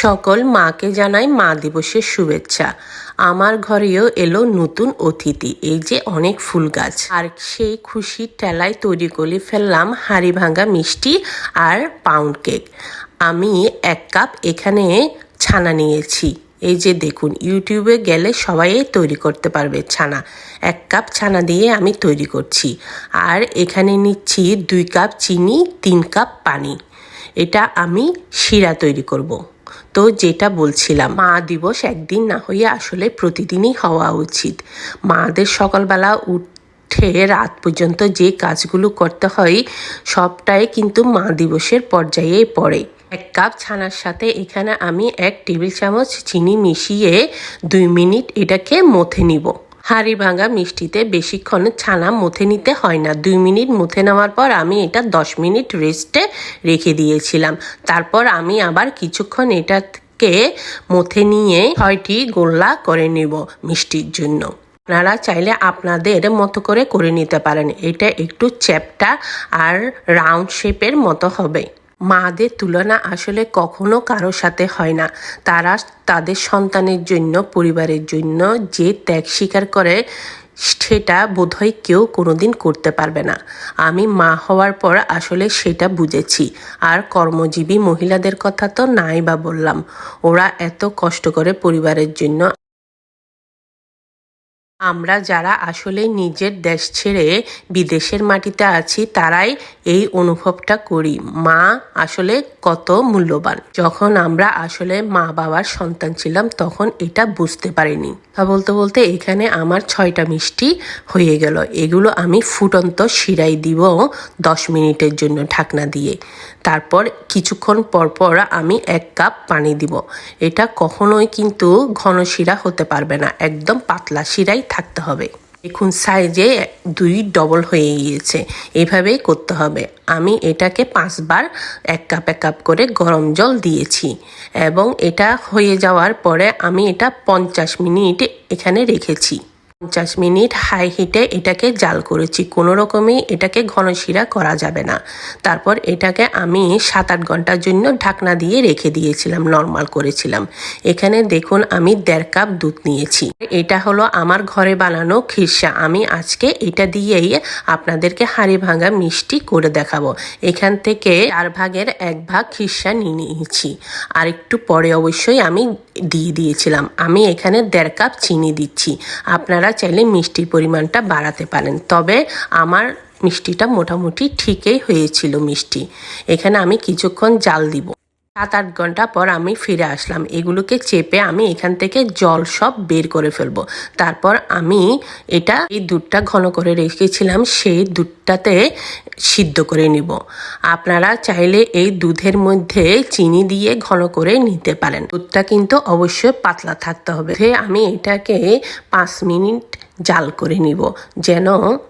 সকল মাকে জানাই মা দিবসের শুভেচ্ছা। আমার ঘরেও এলো নতুন অতিথি, এই যে অনেক ফুল গাছ। আর সেই খুশির টেলায় তৈরি করে ফেললাম হাড়ি ভাঙা মিষ্টি আর পাউন্ড কেক আমি এক কাপ এখানে ছানা নিয়েছি। এই যে দেখুন, ইউটিউবে গেলে সবাই তৈরি করতে পারবে ছানা। এক কাপ ছানা দিয়ে আমি তৈরি করছি। আর এখানে নিচ্ছি দুই কাপ চিনি, তিন কাপ পানি। এটা আমি শিরা তৈরি করব। তো যেটা বলছিলাম, মা দিবস একদিন না হয়ে আসলে প্রতিদিনই হওয়া উচিত। মাদের সকালবেলা উঠে রাত পর্যন্ত যে কাজগুলো করতে হয়, সবটাই কিন্তু মা দিবসের পর্যায়ে পড়ে। এক কাপ ছানার সাথে এখানে আমি এক টেবিল চামচ চিনি মিশিয়ে দুই মিনিট এটাকে মথে নিব। হাঁড়ি ভাঙা মিষ্টিতে বেশিক্ষণ ছানা মুথে নিতে হয় না। দুই মিনিট মুথে নেওয়ার পর আমি এটা দশ মিনিট রেস্টে রেখে দিয়েছিলাম। তারপর আমি আবার কিছুক্ষণ এটাকে মুথে নিয়ে ছয়টি গোল্লা করে নিব মিষ্টির জন্য। আপনারা চাইলে আপনাদের মতো করে করে নিতে পারেন। এটা একটু চ্যাপটা আর রাউন্ড শেপের মতো হবে। মাদের তুলনা আসলে কখনো কারও সাথে হয় না। তারা তাদের সন্তানের জন্য, পরিবারের জন্য যে ত্যাগ স্বীকার করে, সেটা বোধহয় কেউ কোনোদিন করতে পারবে না। আমি মা হওয়ার পর আসলে সেটা বুঝেছি। আর কর্মজীবী মহিলাদের কথা তো নাই বা বললাম। ওরা এত কষ্ট করে পরিবারের জন্য আমরা যারা আসলে নিজের দেশ ছেড়ে বিদেশের মাটিতে আছি, তারাই এই অনুভবটা করি। মা আসলে কত মূল্যবান। যখন আমরা আসলে মা বাবার সন্তান ছিলাম, তখন এটা বুঝতে পারিনি। তা বলতে বলতে এখানে আমার ছয়টা মিষ্টি হয়ে গেল। এগুলো আমি ফুটন্ত শিরাই দিব দশ মিনিটের জন্য ঢাকনা দিয়ে। তারপর কিছুক্ষণ পর পর আমি এক কাপ পানি দিব। এটা কখনোই কিন্তু ঘন শিরা হতে পারবে না। একদম পাতলা শিরাই থাকতে হবে। দেখুন সাইজে দুই ডবল হয়ে গিয়েছে, এভাবেই করতে হবে। আমি এটাকে পাঁচবার এক কাপ এক কাপ করে গরম জল দিয়েছি এবং এটা হয়ে যাওয়ার পরে আমি এটা পঞ্চাশ মিনিট এখানে রেখেছি। পঞ্চাশ মিনিট হাই হিটে এটাকে জাল করেছি। কোনো রকমই এটাকে ঘনশিরা করা যাবে না। তারপর এটাকে আমি সাত আট ঘণ্টার জন্য ঢাকনা দিয়ে রেখে দিয়েছিলাম, নর্মাল করেছিলাম। এখানে দেখুন আমি দেড় কাপ দুধ নিয়েছি। এটা হলো আমার ঘরে বানানো খিরসা। আমি আজকে এটা দিয়েই আপনাদেরকে হাঁড়ি ভাঙা মিষ্টি করে দেখাবো। এখান থেকে চার ভাগের এক ভাগ খিরসা নিয়ে নিয়েছি। আর একটু পরে অবশ্যই আমি দিয়ে দিয়েছিলাম। আমি এখানে দেড় কাপ চিনি দিচ্ছি। আপনারা চাইলে মিষ্টির পরিমাণটা বাড়াতে পারেন। তবে আমার মিষ্টিটা মোটামুটি ঠিকই হয়েছিল মিষ্টি। এখানে আমি কিছুক্ষণ জাল দিব। সাত আট ঘণ্টা পর আমি ফিরে আসলাম। এগুলোকে চেপে আমি এখান থেকে জল সব বের করে ফেলব। তারপর আমি এটা এই দুধটা ঘন করে রেখেছিলাম, সেই দুধটাতে সিদ্ধ করে নিব। আপনারা চাইলে এই দুধের মধ্যে চিনি দিয়ে ঘন করে নিতে পারেন। দুধটা কিন্তু অবশ্যই পাতলা থাকতে হবে। আমি এটাকে পাঁচ মিনিট জাল করে নিব, যেন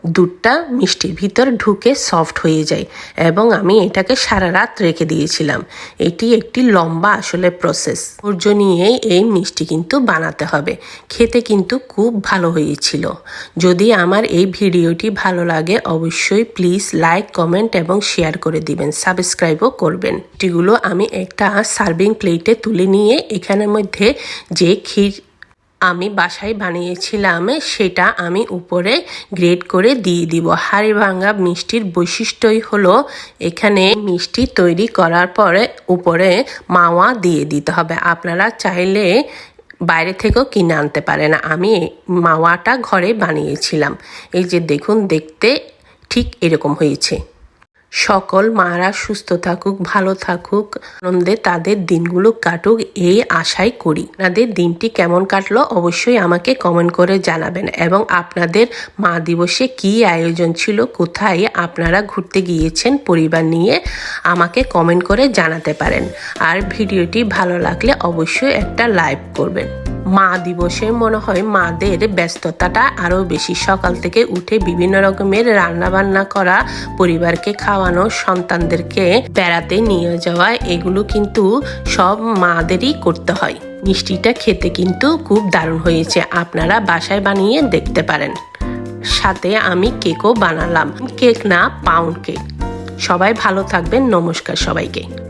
দুধটা মিষ্টির ভিতর ঢুকে সফট হয়ে যায়। এবং আমি এটাকে সারা রাত রেখে দিয়েছিলাম। এটি একটি লম্বা আসলে প্রসেস ধৈর্য নিয়ে এই মিষ্টি কিন্তু বানাতে হবে। খেতে কিন্তু খুব ভালো হয়েছিল। যদি আমার এই ভিডিওটি ভালো লাগে, অবশ্যই প্লিজ লাইক কমেন্ট এবং শেয়ার করে দিবেন সাবস্ক্রাইবও করবেন। এটিগুলো আমি একটা সার্ভিং প্লেটে তুলে নিয়ে এখানের মধ্যে যে ক্ষীর আমি বাসায় বানিয়েছিলাম, সেটা আমি উপরে গ্রেড করে দিয়ে দিব। হাড়ি ভাঙা মিষ্টির বৈশিষ্ট্যই হলো, এখানে মিষ্টি তৈরি করার পরে উপরে মাওয়া দিয়ে দিতে হবে। আপনারা চাইলে বাইরে থেকেও কিনে আনতে পারেন। আমি মাওয়াটা ঘরে বানিয়েছিলাম। এই যে দেখুন, দেখতে ঠিক এরকম হয়েছে। সকল মারা সুস্থ থাকুক, ভালো থাকুক, আনন্দে তাদের দিনগুলো কাটুক, এই আশাই করি। আপনাদের দিনটি কেমন কাটলো অবশ্যই আমাকে কমেন্ট করে জানাবেন এবং আপনাদের মা দিবসে কি আয়োজন ছিল, কোথায় আপনারা ঘুরতে গিয়েছেন, পরিবার নিয়ে আমাকে কমেন্ট করে জানাতে পারেন। আর ভিডিওটি ভালো লাগলে অবশ্যই একটা লাইভ করবেন। মা দিবসে মনে হয় মাদের ব্যস্ততাটা আরও বেশি। সকাল থেকে উঠে বিভিন্ন রকমের রান্না বান্না করা, পরিবারকে খাওয়ানো, সন্তানদেরকে বেড়াতে নিয়ে যাওয়া, এগুলো কিন্তু সব মাদেরই করতে হয়। মিষ্টিটা খেতে কিন্তু খুব দারুণ হয়েছে। আপনারা বাসায় বানিয়ে দেখতে পারেন। সাথে আমি কেকও বানালাম। কেক না পাউন্ড কেক সবাই ভালো থাকবেন। নমস্কার সবাইকে।